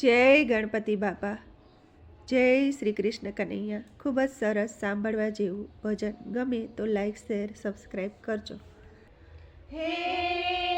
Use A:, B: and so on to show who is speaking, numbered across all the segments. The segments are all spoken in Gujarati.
A: જય ગણપતિ બાપા. જય શ્રી કૃષ્ણ કનૈયા. ખૂબ જ સરસ સાંભળવા જેવું ભજન. ગમે તો લાઈક શેર સબસ્ક્રાઈબ કરજો.
B: હે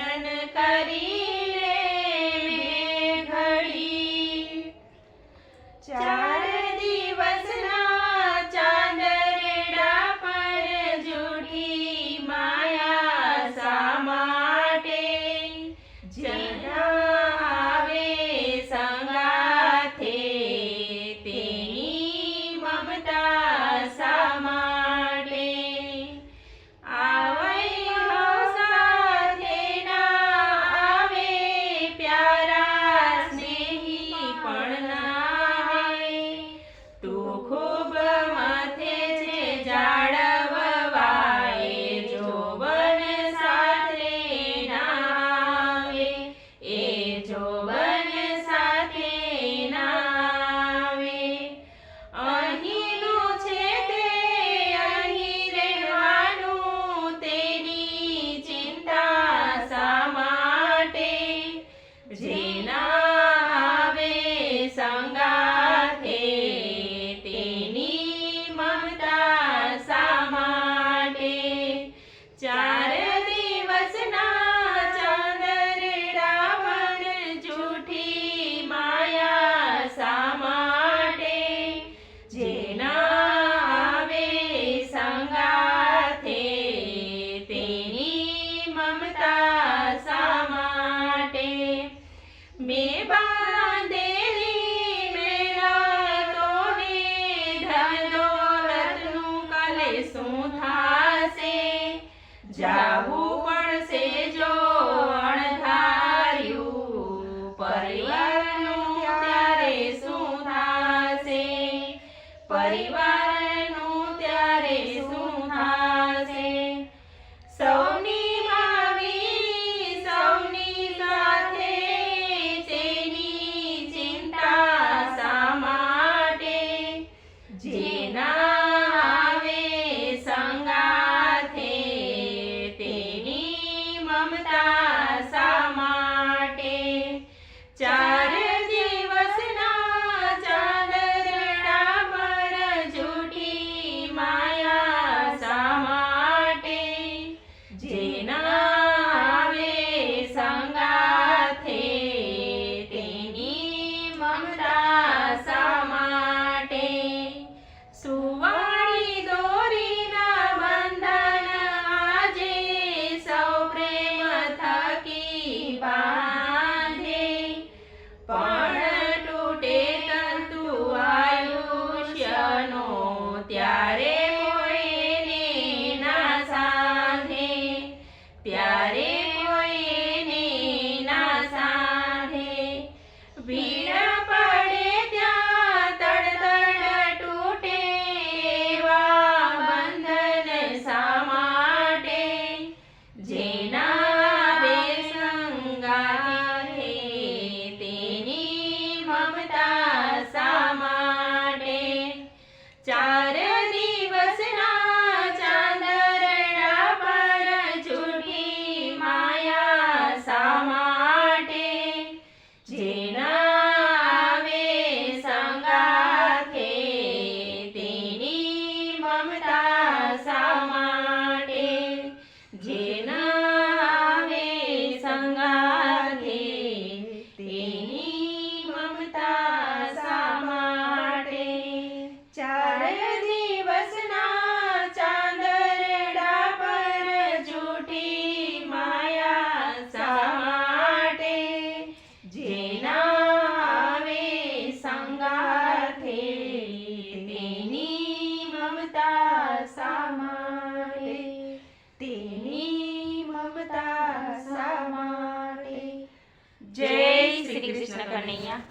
B: પૂજન કરી જાવું પડશે જો અણધાર્યું. પરિવારનું ત્યારે શું થશે? પરિવાર 加！tener la